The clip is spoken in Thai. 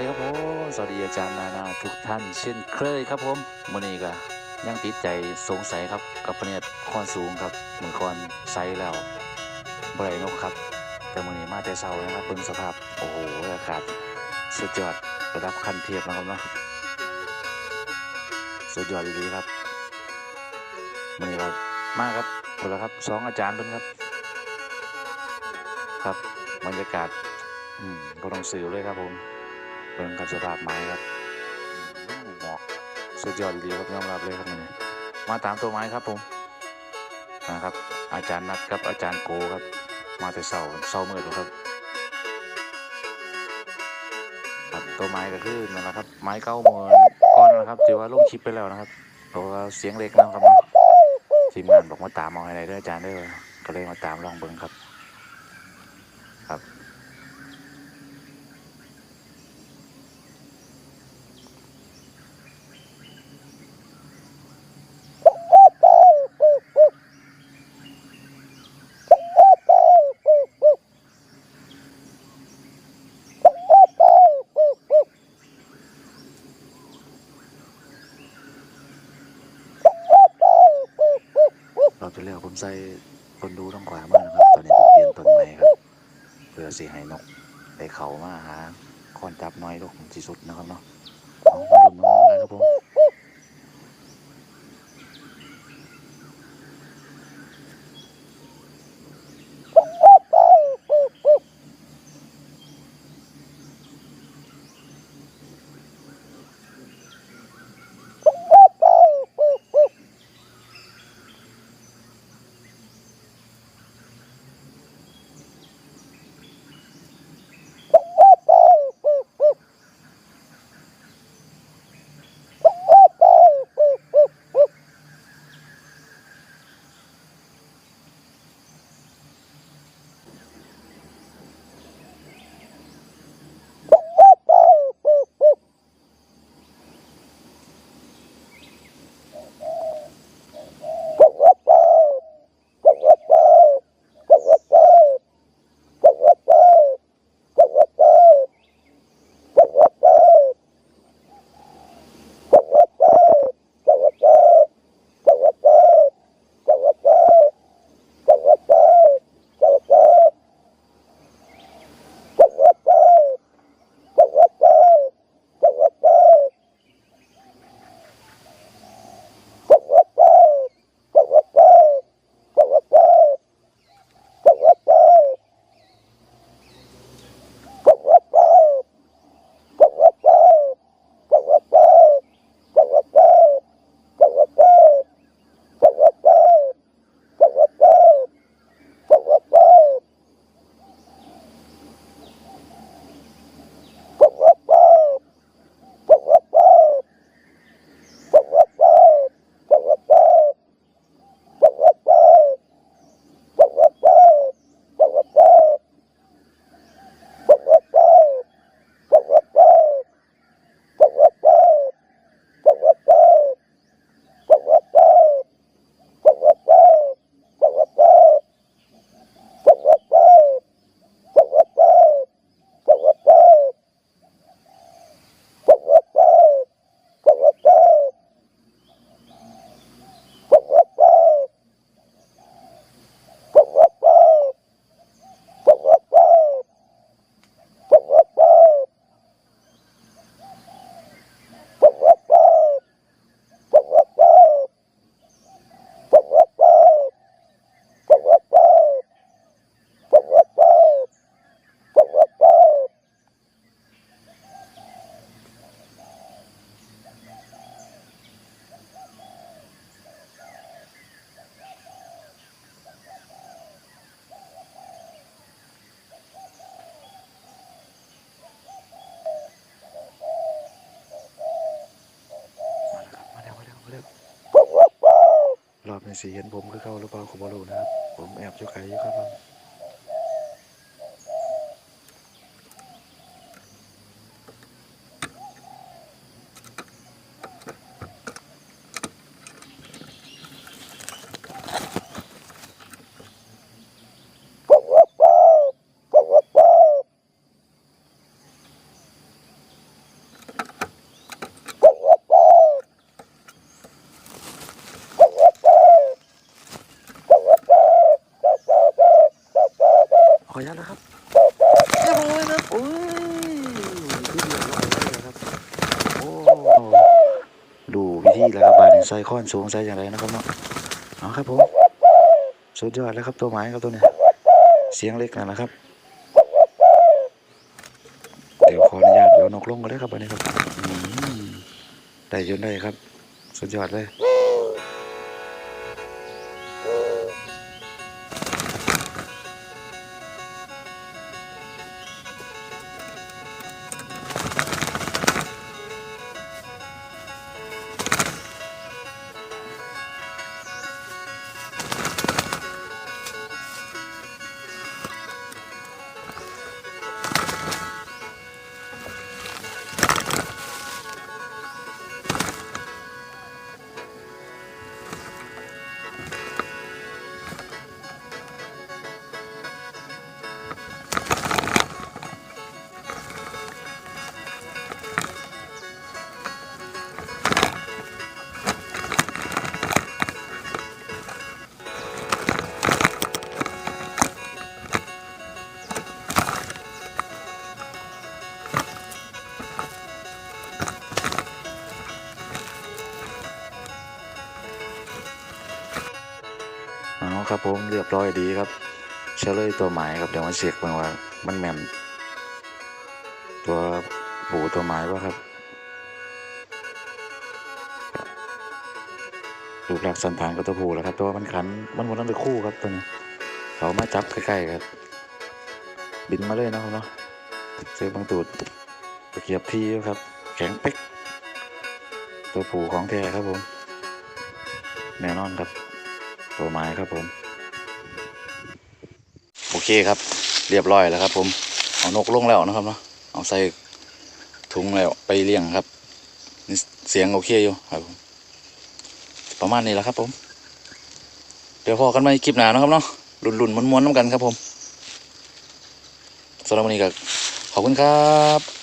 ดีครับผมสวัสดีอาจารย์นานาทุกท่านเช่นเคยครับผมมื่อนี้ก็ยังติดใจสงสัยครับกับพระเนียดคอนสูงครับเหมือนคอนไซส์แล้วบรินกครับ แต่มื่อนี้มาแต่เช้านะครับเบิ่งสภาพโอ้โหอากาศสุดยอดระดับขั้นเทียบนะครับเนาะสุดยอดดีๆครับมื่อนี้ครับมาครับคนละครับสองอาจารย์เพิ่นครับ ครับบรรยากาศอืมก็ต้องสื่อเลยครับผม เบิ่งกับสภาพไม้ครับหมอกสุดยอดดีครับยอมรับเลยครับนี่มาตามตัวไม้ครับผมนะครับ อาจารย์นัดกับอาจารย์โกครับ มาแต่เสาเสาเมื่อครับครับตัวไม้ก็คือนั่นแหละครับ ไม้เก้าเมือนก้อนนะครับถือว่าลงคลิปไปแล้วนะครับเพราะว่าเสียงเล็กนะครับทีมงานบอกมาตามเอาอะไรด้วยอาจารย์ด้วยก็เลยมาตามลองเบิ่งครับครับ เราจะเรียกผม ใส่คนดูต้องขวามากนะครับ ตอนนี้ผมเปลี่ยนต้นไม้ครับเพื่อสีให้นกไปเขามาหาคอนจับน้อยลงที่สุดนะครับเนาะเอามาดุมน้องอะไรครับผม สีเห็นผมคือเข้าหรือเปล่าขอบอรู้นะครับ ผมแอบอยู่ไกลอยู่ครับ ออนุญาตนะครับเรียบร้อยครับโอ้ยที่เรียบร้อยเลยครับโอ้ดูวิธีแล้วครับบานใส่ค้อนสูงใส่อย่างไรนะครับเนาะเอาครับผมสุดยอดแล้วครับตัวไม้ครับตัวเนี้ยเสียงเล็กนั่นแหละครับเดี๋ยวขออนุญาตเดี๋ยวนกลงก็ได้ครับวันนี้ครับได้จนได้ครับ สุดยอดเลย ครับผมเรียบร้อยดีครับเฉลยตัวหมายครับเดี๋ยวมาเช็คบ้างว่ามันแม่นตัวผูตัวหมายว่าครับรูปลักษณ์สันฐานก็ตัวผูแล้วครับตัวมันขันมันหมดทั้งตัวคู่ครับตัวนี้เขามาจับใกล้ๆครับ บินมาเลยนะครับเนาะซื้อบางตูดตะเกียบที่ครับ แข็งเป๊กตัวผูของแท้ครับผมแน่นอนครับ ตัวไม้ครับผม โอเคครับ เรียบร้อยแล้วครับ ผมเอานกลงแล้วนะครับเนาะเอาใส่ถุงแล้วไปเลี้ยงครับนี่เสียงโอเคอยู่ครับผมประมาณนี้แหละครับ ผม เดี๋ยวพอกันใหม่คลิปหนานะครับเนาะลุ่นๆม้วนๆน้ำกันครับผมสำหรับวันนี้ก็ขอบคุณครับ